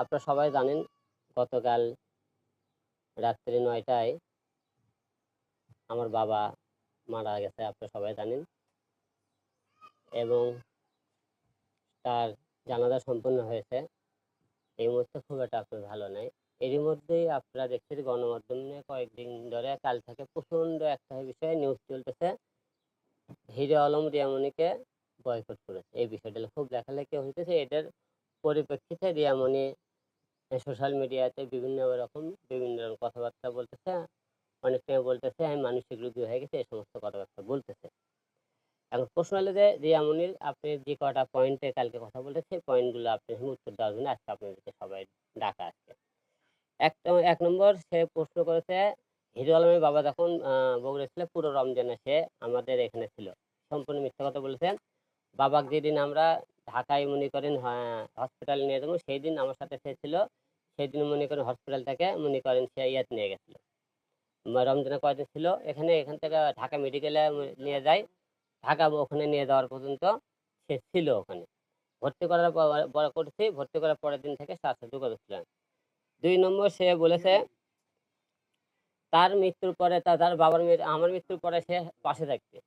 আপনারা সবাই জানেন গতকাল রাত্রি নয়টায় আমার বাবা মারা গেছে, আপনারা সবাই জানেন। এবং তার জানাজা সম্পন্ন হয়েছে। এই মুহূর্তে খুব একটা আপনার ভালো নাই। এরই মধ্যেই আপনারা দেখছেন গণমাধ্যমে কয়েকদিন ধরে কাল থেকে প্রচণ্ড একটা বিষয়ে নিউজ চলতেছে। হিরো আলম রিয়ামণিকে বয়কট করেছে। এই বিষয়টা খুব লেখালেখি হইতেছে, এটার পরিপ্রেক্ষিতে রিয়ামণি সোশ্যাল মিডিয়াতে বিভিন্ন রকম বিভিন্ন রকম কথাবার্তা বলতেছে। অনেক টাইম বলতেছে, আমি মানসিক রোগী হয়ে গেছে এই সমস্ত কথাবার্তা বলতেছে। এখন প্রশ্ন হলো যে রিয়ামণির আপনি যে কটা পয়েন্টে কালকে কথা বলতে সেই পয়েন্টগুলো আপনি উত্তর দেওয়ার জন্য আজকে আপনাদেরকে সবাই ডাকা আছে। এক এক নম্বর, সে প্রশ্ন করেছে, হিরো আলমের বাবা যখন বগুড়া ছিল, পুরো রমজানে সে আমাদের এখানে ছিল। সম্পূর্ণ মিথ্যা কথা বলেছেন। বাবাকে যেদিন আমরা ঢাকায় মনে করেন হসপিটাল নিয়ে যাব, সেই দিন আমার সাথে সে ছিল। সেই দিন মনে করেন হসপিটাল থেকে মনে করেন সে ইয়াত নিয়ে গেছিল। রমজানে কয়দিন ছিল? এখানে, এখান থেকে ঢাকা মেডিকেলে নিয়ে যায়। ঢাকা ওখানে নিয়ে যাওয়ার পর্যন্ত সে ছিল ওখানে। ভর্তি করার পর করছি। ভর্তি করার পরের দিন থেকে সাথে যোগাযোগ দুই নম্বর সে বলেছে, তার মৃত্যুর পরে তার বাবার আমার মৃত্যুর পরে সে পাশে থাকবে।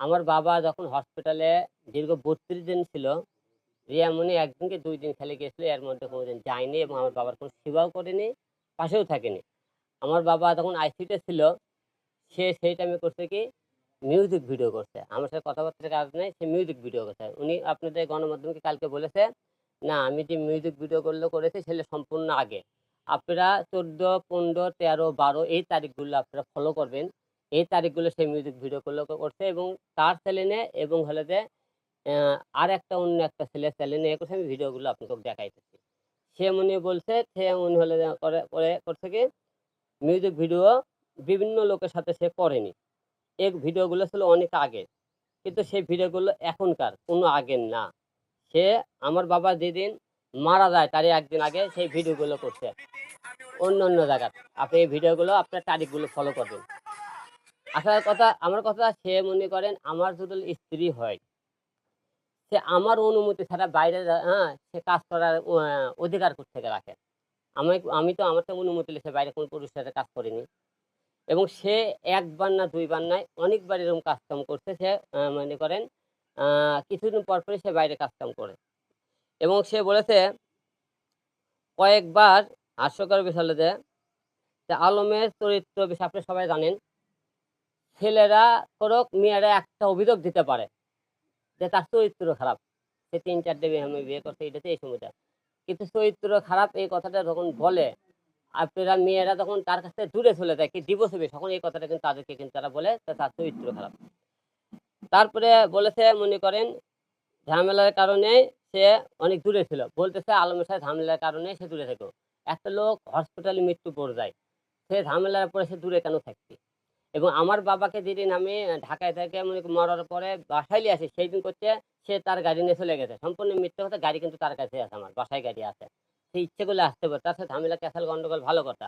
আমার বাবা যখন হসপিটালে দীর্ঘ বত্রিশ দিন ছিল রিয়ামণি একদিন কি দুই দিন খেলে গিয়েছিল এর মধ্যে কোনোদিন যায়নি এবং আমার বাবার কোনো সেবাও করেনি, পাশেও থাকেনি। আমার বাবা তখন আইসিতে ছিল, সে সেই টাইমে করছে কি? মিউজিক ভিডিও করছে। আমার সাথে কথাবার্তার কাজ নেই, সে মিউজিক ভিডিও করছে। উনি আপনাদের গণমাধ্যমকে কালকে বলেছে, না, আমি যে মিউজিক ভিডিও করলে, করেছি, সেটা সম্পূর্ণ আগে। আপনারা চোদ্দ, পনেরো, তেরো, বারো, এই তারিখগুলো আপনারা ফলো করবেন। এই তারিখগুলো সেই মিউজিক ভিডিও করলে, করছে এবং তার চ্যানেলে এবং হলে যে আর একটা অন্য একটা ছেলে চ্যানেলে এ করছে, আমি ভিডিওগুলো আপনাকে দেখাইতেছি। সে মনে বলছে, সে মনে হলে করে করে, করছে কি? মিউজিক ভিডিও বিভিন্ন লোকের সাথে সে করেনি। এই ভিডিওগুলো ছিল অনেক আগে। কিন্তু সেই ভিডিওগুলো এখনকার, কোনো আগের না। সে আমার বাবা যেদিন মারা যায় তারই একদিন আগে সেই ভিডিওগুলো করছে। অন্য অন্য জায়গার আপনি এই ভিডিওগুলো, আপনার তারিখগুলো ফলো করবেন। আসার কথা, আমার কথা, সে মনে করেন, আমার যদি স্ত্রী হয়। সে আমার অনুমতি ছাড়া বাইরে হ্যাঁ সে কাজ করার অধিকার থেকে রাখে? আমি আমি তো আমার তো অনুমতি সে বাইরে কোনো পুরুষের সাথে কাজ করিনি। এবং সে একবার না দুইবার নয়, অনেকবার এরকম কাজ কাম করছে। সে মনে করেন কিছুদিন পর পরে সে বাইরে কাজ কাম করে। এবং সে বলেছে, কয়েকবার হাস্যকর যে যে আলমের চরিত্র বিষয় আপনি সবাই জানেন, ছেলেরা করুক, মেয়েরা একটা অভিযোগ দিতে পারে। যে তার চরিত্র খারাপ। সে তিন চারটে বিয়ে আমি বিয়ে করছে এটাতে এই সময়টা। কিন্তু চরিত্র খারাপ, এই কথাটা যখন বলে আপনারা মেয়েরা তখন তার কাছ দূরে চলে যায়, কি ডিভোর্স হবে? তখন এই কথাটা কিন্তু তাদেরকে কিন্তু তারা বলে তার চরিত্র খারাপ। তারপরে বলেছে, মনে করেন, ঝামেলার কারণে সে অনেক দূরে ছিল। বলতেছে আলমের সাথে ঝামেলার কারণে সে দূরে থেকো। একটা লোক হসপিটালে মৃত্যু পড়ে যায় সে ঝামেলার পরে সে দূরে কেন থাকবে? এবং আমার বাবাকে যেদিন আমি ঢাকায় থেকে মনে মরার পরে বাসায় আসি সেই দিন করছে সে তার গাড়ি নিয়ে চলে গেছে। সম্পূর্ণ মিথ্যে কথা, গাড়ি কিন্তু তার কাছে আছে আমার, বাসায় গাড়ি আছে। সে ইচ্ছে করলে আসতে পারে, তার সাথে ঝামেলা গন্ডগোল, ভালো কথা।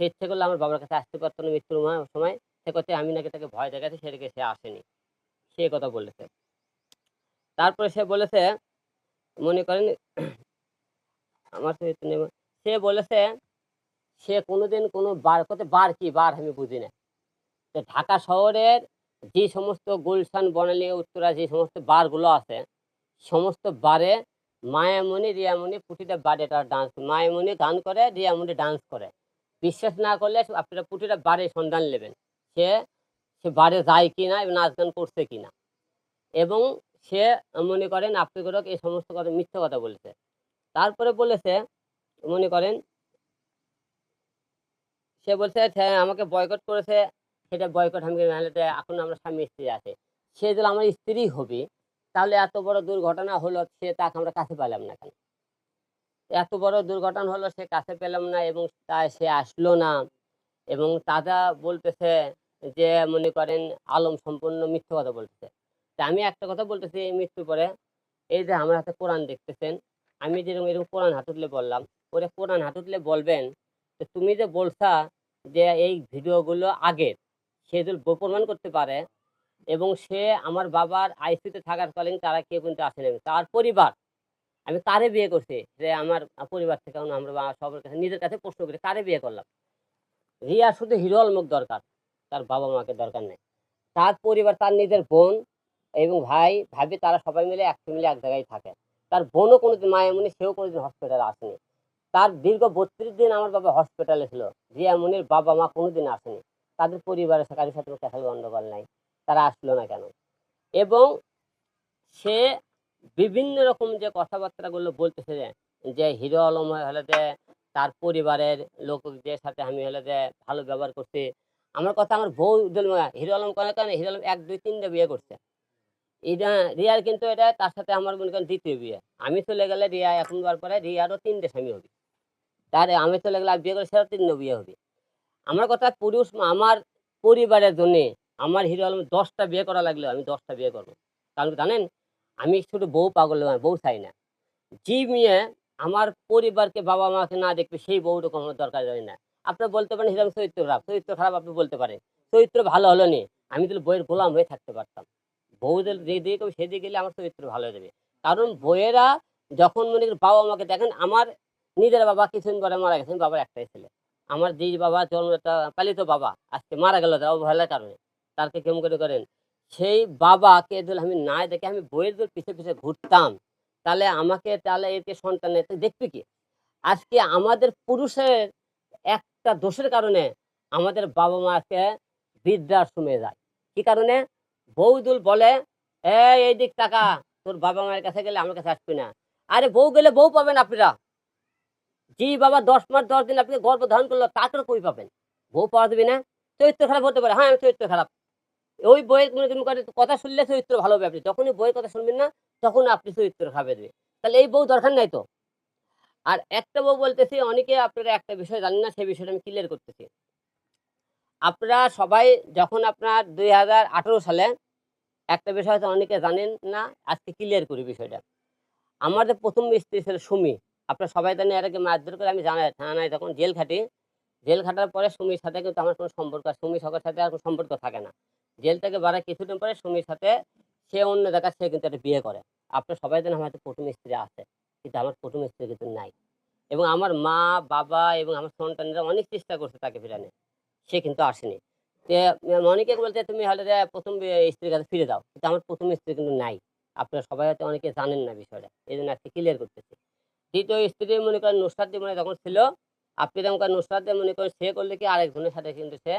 সে ইচ্ছে করলে আমার বাবার কাছে আসতে পারতো না মৃত্যুর সময়। সে করতে আমি নাকি তাকে ভয় দেখাচ্ছি সেটাকে সে আসেনি। সে কথা বলেছে। তারপরে সে বলেছে, মনে করেন, আমার সে বলেছে, সে কোনোদিন কোনো বার করতে বার কি, বার আমি বুঝি না। যে ঢাকা শহরের যে সমস্ত গুলশান বনালী উত্তরা যে সমস্ত বারগুলো আছে সমস্ত বারে মায়ামণি রিয়ামণি প্রতিটা বারে তারা ডান্স মায়ামণি গান করে রিয়ামণি ডান্স করে। বিশ্বাস না করলে আপনারা প্রতিটা বারে সন্ধান নেবেন। সে সে বারে যায় কি না এবং নাচ গান করছে কি না এবং সে মনে করেন আপনি করে এই সমস্ত কথা মিথ্যা কথা বলেছে। তারপরে বলেছে মনে করেন সে বলছে "হ্যাঁ, আমাকে বয়কট করেছে সেটা বয়কট আমি নাহলে তো এখন আমরা স্বামী স্ত্রী আছে। সে যদি আমার স্ত্রী হবে, তাহলে এত বড় দুর্ঘটনা হলো, সে তাকে আমরা কাছে পেলাম না কেন? এত বড় দুর্ঘটনা হলো, সে কাছে পেলাম না এবং তা সে আসলো না। এবং দাদা বলতেছে যে, মনে করেন আলম সম্পূর্ণ মিথ্যে কথা বলতেছে। তা আমি একটা কথা বলতেছি এই মৃত্যুর পরে, এই যে আমার হাতে কোরআন দেখতেছেন, আমি যেরকম এরকম কোরআন হাতে তুলে বললাম, ওরে কোরআন হাতে বলবেন তুমি যে বলছা যে এই ভিডিওগুলো আগের সে যদি প্রমাণ করতে পারে এবং সে আমার বাবার আইসিতে থাকার কালীন তারা কেউ কিন্তু আসে আসেনি। তার পরিবার, আমি কারে বিয়ে করছি? যে আমার পরিবার থেকে আমরা সবার কাছে নিজের কাছে প্রশ্ন করি, কারে বিয়ে করলাম? রিয়া শুধু হিরো আলমুক দরকার, তার বাবা মাকে দরকার নেই। তার পরিবার, তার নিজের বোন এবং ভাই, ভাবি, তারা সবাই মিলে এক মিলে এক জায়গায় থাকে। তার বোনও কোনোদিন মায়ামণি সেও কোনোদিন হসপিটালে আসেনি। তার দীর্ঘ বত্রিশ দিন আমার বাবা হসপিটালে ছিল। রিয়ামণির বাবা মা কোনোদিন আসেনি। তাদের পরিবারের কারোর সাথে কথা গন্ডগোল নাই। তারা আসলো না কেন? এবং সে বিভিন্ন রকম যে কথাবার্তাগুলো বলতেছে যে হিরো আলম হলে যে তার পরিবারের লোকদের সাথে আমি হলে যে ভালো ব্যবহার করছি। আমার কথা আমার বউ হিরো আলম করে কারণে হিরো আলম এক, দুই তিনটে বিয়ে করছে। এটা রিয়ার কিন্তু এটা তার সাথে আমার মনে করেন দ্বিতীয় বিয়ে। আমি চলে গেলে রিয়া এখন বার পরে রিয়ারও তিনটে স্বামী হবে। তার আমি চলে গেলে বিয়ে করে সেটাও তিনটে বিয়ে হবে। আমার কথা পুরুষ, আমার পরিবারের জন্য আমার হিরো আলম দশটা বিয়ে করা লাগলেও আমি দশটা বিয়ে করব। কারণ জানেন? আমি শুধু বউ পাগল বউ চাই না। যে মেয়ে আমার পরিবারকে বাবা মাকে না দেখবে, সেই বউটুকু আমার দরকার হয় না। আপনি বলতে পারেন, হিরো আলম চরিত্র খারাপ চরিত্র খারাপ আপনি বলতে পারেন। চরিত্র ভালো হলো নি, আমি তাহলে বইয়ের গোলাম হয়ে থাকতে পারতাম। বউদের যে দিকে করবে সেদিকে গেলে আমার চরিত্র ভালো হয়ে যাবে। কারণ বইয়েরা যখন মনে করি বাবা মাকে দেখেন, আমার নিজের বাবা কিছুদিন পরে মারা গেছেন বাবার একটাই ছেলে। আমার যে বাবা জন্মটা পালিত বাবা, আজকে মারা গেল তার অবহেলার কারণে। তারকে কেমন করে করেন? সেই বাবাকে যদি আমি না দেখে আমি বইয়ের যদি পিছে পিছে ঘুরতাম, তাহলে আমাকে, তাহলে এতে সন্তানের তো দেখবে কি? আজকে আমাদের পুরুষের একটা দোষের কারণে আমাদের বাবা মাকে বৃদ্ধাশ্রমে যায়। কি কারণে? বৌদুল বলে, এই দিক টাকা তোর বাবা মায়ের কাছে গেলে আমার কাছে আসবি না। আরে বউ গেলে বউ পাবেন আপনারা। জি বাবা দশ মাস, দশ দিন আপনি গর্ব ধারণ করল তাকে কই পাবেন? বউ পাওয়া যাবে না। চরিত্র খারাপ হতে পারে। হ্যাঁ আমি চরিত্র খারাপ। ওই বইয়ের মনে করে কথা শুনলে চরিত্র ভালো হবে আপনি। যখনই বইয়ের কথা শুনবেন না, তখন আপনি চরিত্র খাবে দেবে তাহলে এই বউ দরকার নাই তো। আর একটা বউ বলতেছি, অনেকে আপনারা একটা বিষয় জানেন না, সেই বিষয়টা আমি ক্লিয়ার করতেছি। আপনারা সবাই যখন আপনার দুই হাজার আঠেরো সালে, একটা বিষয় হয়তো অনেকে জানেন না, আজকে ক্লিয়ার করি বিষয়টা। আমাদের প্রথম স্ত্রী ছিল সুমি। আপনারা সবাই এর আগে মারধর করে, আমি জানাই থানায় তখন জেল খাটি। জেল খাটার পরে সুমির সাথে কিন্তু আমার কোনো সম্পর্ক সুমি সবার সাথে আর কোনো সম্পর্ক থাকে না। জেল থেকে বাড়া কিছুদিন পরে সুমির সাথে সে অন্য জায়গায় সে কিন্তু একটা বিয়ে করে। আপনার সবাই জানেন আমার প্রথম স্ত্রী আছে, কিন্তু আমার প্রথম স্ত্রী কিন্তু নাই। এবং আমার মা, বাবা এবং আমার সন্তানরা অনেক চেষ্টা করছে তাকে ফিরানে সে কিন্তু আসেনি। তে অনেকে বলতে তুমি হলে প্রথম স্ত্রীর কাছে ফিরে দাও কিন্তু আমার প্রথম স্ত্রী কিন্তু নাই। আপনারা সবাই হয়তো অনেকে জানেন না বিষয়টা। এই জন্য আজকে ক্লিয়ার করতেছি। দ্বিতীয় স্ত্রী মনে করেন নুসরাত মনে যখন ছিল আপনি যেমন নুসরাত মনে করেন সে করলে কি আরেকজনের সাথে কিন্তু সে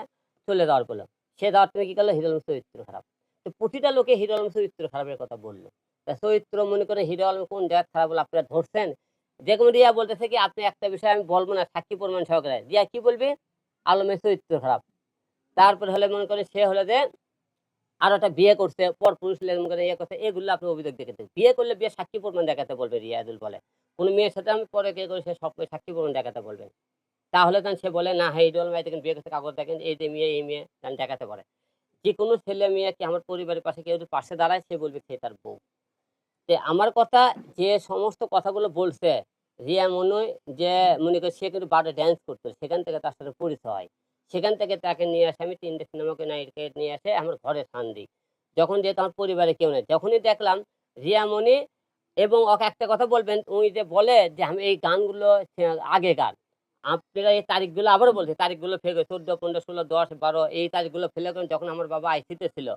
চলে যাওয়ার করল সে যাওয়ার তুমি কি করল? হিরো আলম চরিত্র খারাপ। তো প্রতিটা লোকে হিরো আলম চরিত্র খারাপের কথা বলল। চরিত্র মনে করে হিরো আলম কোন জায়গায় খারাপ বলে আপনারা ধরছেন? যে কোনো রিয়া বলতেছে কি, আপনি একটা বিষয় আমি বলব না, সাক্ষী প্রমাণ সহকারে। রিয়া কি বলবে? আলমের চরিত্র খারাপ। তারপর হলে মনে করেন সে হলে যে আর একটা বিয়ে করছে, পর পুরুষ লেগে মনে ইয়ে করছে, এগুলো আপনি অভিযোগ দেখেছেন বিয়ে করলে বিয়ে সাক্ষী প্রমাণ দেখাতে বলবে রিয়াজুল বলে। কোনো মেয়ের সাথে আমি পরে কে করে, সে সব সাক্ষী প্রমাণ দেখাতে বলবেন তাহলে তখন সে বলে, না হ্যাঁ ইডল মাই দেখেন বিয়ে করতে কাগজ দেখেন, এই যে মেয়ে, এই মেয়ে তখন দেখাতে পারে। যে কোনো ছেলে মেয়ে কি আমার পরিবারের পাশে কেউ পাশে দাঁড়ায়, সে বলবে সে তার বউ। তে আমার কথা, যে সমস্ত কথাগুলো বলছে, রিয়া মনে হয় যে, মনে করে সে কিন্তু বারে ড্যান্স করতো, সেখান থেকে তার সাথে পরিচয় হয়। সেখান থেকে তাকে নিয়ে আসে, আমি তিনটে সিনেমাকে নাইটকে নিয়ে আসে, আমার ঘরে স্থান দিই যখন যেহেতু আমার পরিবারে কেউ নেই, যখনই দেখলাম রিয়ামণি এবং ওকে একটা কথা বলবেন, উনি যে বলে যে আমি এই গানগুলো আগেকার আপনারা এই তারিখগুলো আবারও বলছি, তারিখগুলো ফেলে চোদ্দ, পনেরো, ষোলো, দশ, বারো, এই তারিখগুলো ফেলে করেন যখন আমার বাবা আইসিতে ছিল।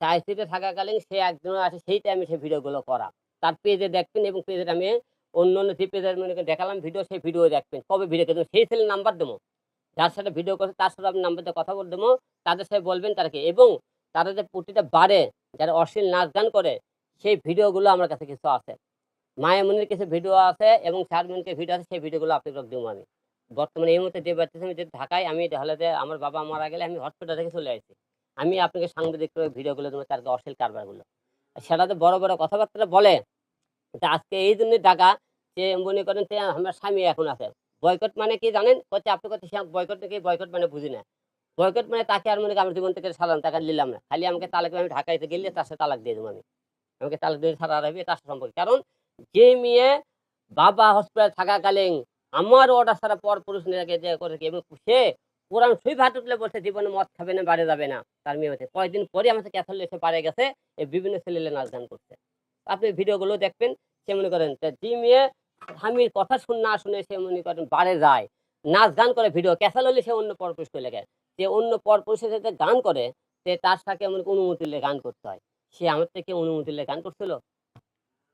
সে আইসিতে থাকাকালীন সে একজন আছে সেই টাইমে সে ভিডিওগুলো করা। তার পেজে দেখবেন এবং পেজের আমি অন্য অন্য যে পেজের মনে দেখালাম ভিডিও সেই ভিডিও দেখবেন। কবে ভিডিও দেবেন সেই ছেলের নাম্বার দেবো। যার সাথে ভিডিও করছে, তার সাথে আপনি নাম্বার দিয়ে কথা বলে দেবো। তাদের সাথে বলবেন তাদেরকে এবং তারা যে প্রতিটা বারে যারা অশ্লীল নাচ গান করে, সেই ভিডিওগুলো আমার কাছে কিছু আছে। মায়ামনির কিছু ভিডিও আছে এবং শারমিনকে ভিডিও আছে, সেই ভিডিওগুলো আপনাকে দেবো আমি। বর্তমানে এই মুহূর্তে যে বাচ্চা আমি ঢাকায়, আমি তাহলে যে আমার বাবা মারা গেলে আমি হসপিটাল থেকে চলে আসছি আমি আপনাকে সাংবাদিক ভিডিওগুলো দেবো, তার অশ্লীল কারবারগুলো। সেটা তো বড় বড় কথাবার্তা বলে আজকে এই জন্য ডাকা যে মনে করেন যে আমার স্বামী এখন আছে। বয়কট মানে কি জানেন? হচ্ছে আপনি কথা সে বয়কট কি বয়কট মানে বুঝি না। বয়কট মানে তাকে আর মনে আমার জীবন থেকে সালাম টাকা নিলাম না। খালি আমাকে তালাক আমি ঢাকাইতে গেলে তার সাথে তালাক দিয়ে দেবো আমি। আমাকে তালাক দিয়ে ছাড়া রাখবে তার সম্পর্কে। কারণ যে মেয়ে বাবা হসপিটাল থাকাকালীন আমার অর্ডার ছাড়া পর পুরুষ নিয়ে যে করেছে এবং সে কোরআন সুই ভাত উঠলে বলছে, জীবনে মদ খাবে না, বাড়ি যাবে না। তার মেয়ে হচ্ছে কয়েকদিন পরে আমাকে ক্যাথল এসে পারে গেছে এই বিভিন্ন ছেলে নাচ গান করছে। আপনি ভিডিওগুলো দেখবেন, সে মনে করেন যে মেয়ে স্বামীর কথা শুন, না শুনে সে মনে করেন বারে যায়। নাচ গান করে, ভিডিও ক্যাসাল হলে সে অন্য পরপুরুষ করে লেগে সে অন্য পরপুরুষের সাথে গান করে, সে তার সাথে এমন অনুমতি লে গান করতে হয়। সে আমার থেকে অনুমতি লে গান করছিল?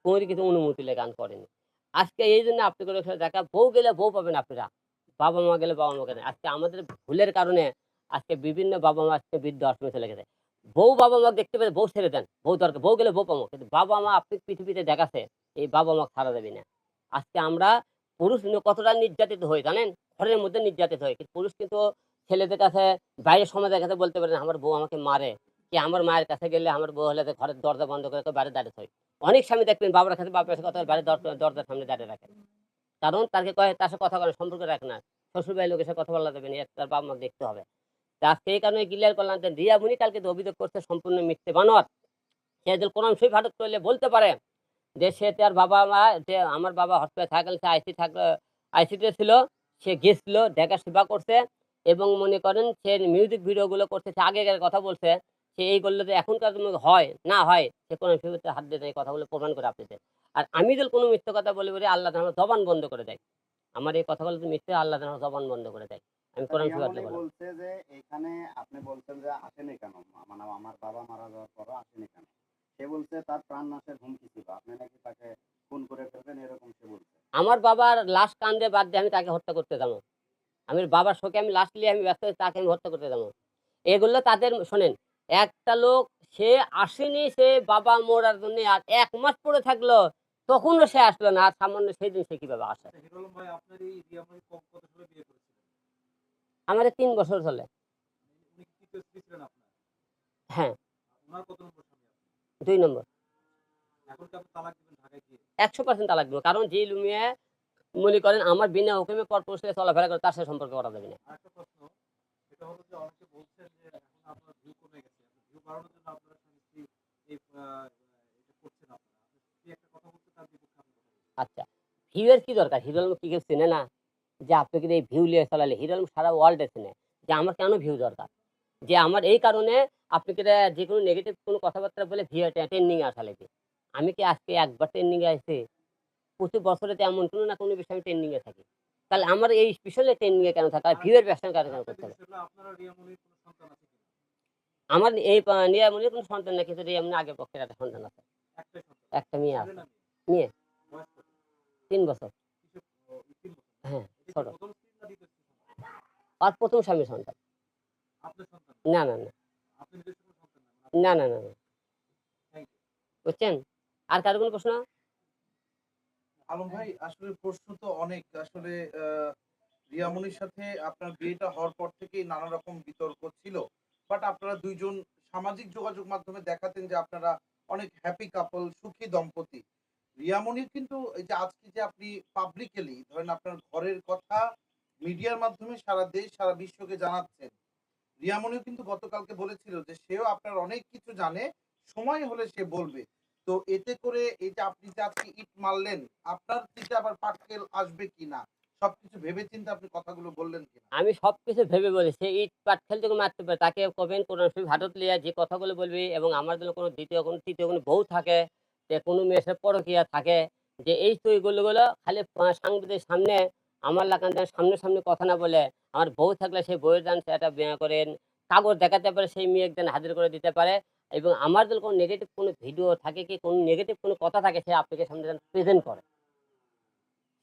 কোনো কিছু অনুমতি লে গান করেনি। আজকে এই জন্য আপনি করে দেখা, বউ গেলে বউ পাবেন আপনারা। বাবা মা গেলে বাবা মা গেলে। আজকে আমাদের ভুলের কারণে আজকে বিভিন্ন বাবা মা আজকে বৃদ্ধ আশ্রমে চলে গেছে। বউ বাবা মা দেখতে পেলে বউ ছেড়ে দেন। বউ দরকার, বউ গেলে বউ পাবো। কিন্তু বাবা মা আপনি পৃথিবীতে দেখাছে, এই বাবা মা ছাড়া দেবে না। আজকে আমরা পুরুষ কতটা নির্যাতিত হই জানেন? ঘরের মধ্যে নির্যাতিত হয়। কিন্তু পুরুষ কিন্তু ছেলেদের কাছে বাইরের সমাজের কাছে বলতে পারে না, আমার বউ আমাকে মারে। কি আমার মায়ের কাছে গেলে আমার বউ হলে ঘরের দরজা বন্ধ করে বাইরে দাঁড়িয়ে হয় অনেক স্বামী দেখবেন বাবার কাছে বাবার কাছে কথা বাইরে দরজার সামনে দাঁড়িয়ে রাখে। কারণ তাকে কয় তার সাথে কথা বলে সম্পর্ক রাখে না। শ্বশুর বাড়ির লোকের সাথে কথা বলা যাবে না। তার বাবা মা দেখতে হবে। তা সেই কারণে ক্লিয়ার করলাম যে রিয়া মুনি কালকে অভিযোগ করছে সম্পূর্ণ মিথ্যে বানোয়ার সে কোরআন শরীফ হাটক করলে বলতে পারে যে সে তার বাবা মা যে আমার বাবা হসপিটালে থাকলে সে আইসি থাকলে আইসিতে ছিল সে গেছিল দেখা সেবা করছে এবং মনে করেন সে মিউজিক ভিডিওগুলো করছে সে আগেকার কথা বলছে সে এইগুলো যে এখনকার মধ্যে হয় না হয় সে কোনো ফিউতে হাত দিয়ে এই কথাগুলো প্রমাণ করে আপনাদের আর আমি যদি কোনো মিথ্যে কথা বলি বলে আল্লাহ আমার জবান বন্ধ করে দেয়। আমার এই কথাগুলো মিথ্যে আল্লাহ আমার জবান বন্ধ করে দেয়। আমি কোরআন রিয়ামণি বলছে যে এখানে আপনি বলছেন যে আসেনি কেন? মানে আমার বাবা মারা যাওয়ার পরও আসেনি কেন? সে বলছে তার প্রাণ নাশের হুমকি ছিল। আপনি নাকি তাকে খুন করে ফেলবেন এরকম সে বলছে। আমার বাবার লাশ কান্দে বাদ দিয়ে আমি তাকে হত্যা করতে যাব আমি বাবার শোকে আমি লাশ নিয়ে আমি ব্যস্ত হয়ে তাকে আমি হত্যা করতে যাব এগুলো তাদের শোনেন একটা লোক সে আসেনি সে বাবা মরার জন্য আর এক মাস পরে থাকল তখনও সে আসলো না আর সামান্য সেই দিন সে কীভাবে আসে? আচ্ছা, আমার তিন বছর চলে। হ্যাঁ। দুই নম্বর। কি একশো পার্সেন্ট তালাক দেবো কারণ যে লুমিয়ে মনে করেন আমার বিনা হুকুমে পরপুরুষ চলাফেরা করে তার সাথে সম্পর্ক করা যাবে না। আচ্ছা ভিউয়ের কি দরকার? হিরো আলম কি কেউ চেনে না যে আপনি কিন্তু এই ভিউ নিয়ে চালালে? হিরো আলম সারা ওয়ার্ল্ডে চেনে যে আমার কেন ভিউ দরকার? যে আমার এই কারণে আপনি কি যে কোনো নেগেটিভ কোনো কথাবার্তা বলে ভিউ ট্রেন্ডিং আসা লাগে। আমি কি আজকে একবার ট্রেন্ডিং এ আসছি প্রতি বছরে এমন কোনো না কোনো বিষয়ে আমি ট্রেন্ডিং এ থাকি। তাহলে আমার এই বিষয়ে ট্রেন্ডিং এ কেন থাকা ভিউয়ের ব্যবসা কেন কেন করতে হবে? আমার এই নিরামনের কোনো সন্তান না, কিন্তু এমনি আগে পক্ষের একটা সন্তান আছে। একটা মেয়ে আছে। মেয়ে। তিন বছর। হ্যাঁ ছোট। আর প্রথম স্বামীর সন্তান। না না না। না না না না না। বুঝছেন? আর কারও কোনো প্রশ্ন? আলম ভাই আসলে প্রশ্ন তো অনেক। আসলে রিয়ামনির সাথে আপনার বিয়েটা হওয়ার পর থেকেই নানা রকম বিতর্ক ছিল। বাট আপনারা দুইজন সামাজিক যোগাযোগ মাধ্যমে দেখাতেন যে আপনারা অনেক হ্যাপি কাপল সুখী দম্পতি। রিয়ামনির কিন্তু এই যে আজকে যে আপনি পাবলিকলি ধরেন আপনার ঘরের কথা মিডিয়ার মাধ্যমে সারা দেশ সারা বিশ্বকে জানাচ্ছেন রিয়ামনিও কিন্তু গতকালকে বলেছিল যে সেও আপনার অনেক কিছু জানে সময় হলে সে বলবে। তো এতে করে এই যে আপনি যে আজকে ইট মারলেন আপনার থেকে আবার পাটকেল আসবে কিনা? সবকিছু ভেবে চিন্তে আপনি কথাগুলো বললেন কিনা? আমি সব কিছু ভেবে বলি সে ইট পাট খেলতে কোনো মারতে পারে তাকে কবেন কোন ভারত লিয়া যে কথাগুলো বলবি এবং আমার জন্য কোনো দ্বিতীয় কোনো তৃতীয় কোনো বউ থাকে যে কোনো মেয়ে সে পরকিয়া থাকে যে এই তো এইগুলো খালি আহ, সাংবাদিক সামনে আমার লাগান সামনে সামনে কথা না বলে, আমার বউ থাকলে সেই বউয়ের দান সেটা বিয়ে করেন কাগজ দেখাতে পারে সেই মেয়ে একদিন হাজির করে দিতে পারে এবং আমার যদি কোনো নেগেটিভ কোনো ভিডিও থাকে কি, কোনো নেগেটিভ কোনো কথা থাকে, সে আপনাকে সামনে প্রেজেন্ট করে।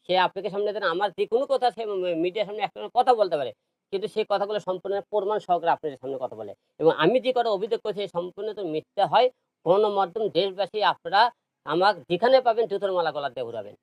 সে আপনাকে সামনে দেন আমার যে কোনো কথা সে মিডিয়ার সামনে একটা কথা বলতে পারে, কিন্তু সেই কথাগুলো সম্পূর্ণ প্রমাণ সহকারে আপনাদের সামনে কথা বলে এবং আমি যে কথা অভিযোগ করছি সম্পূর্ণ তো মিথ্যা হয়, গণমাধ্যম, দেশবাসী আপনারা আমার যেখানে পাবেন জুতোর মালা গলা দিয়ে ঘুরাবেন।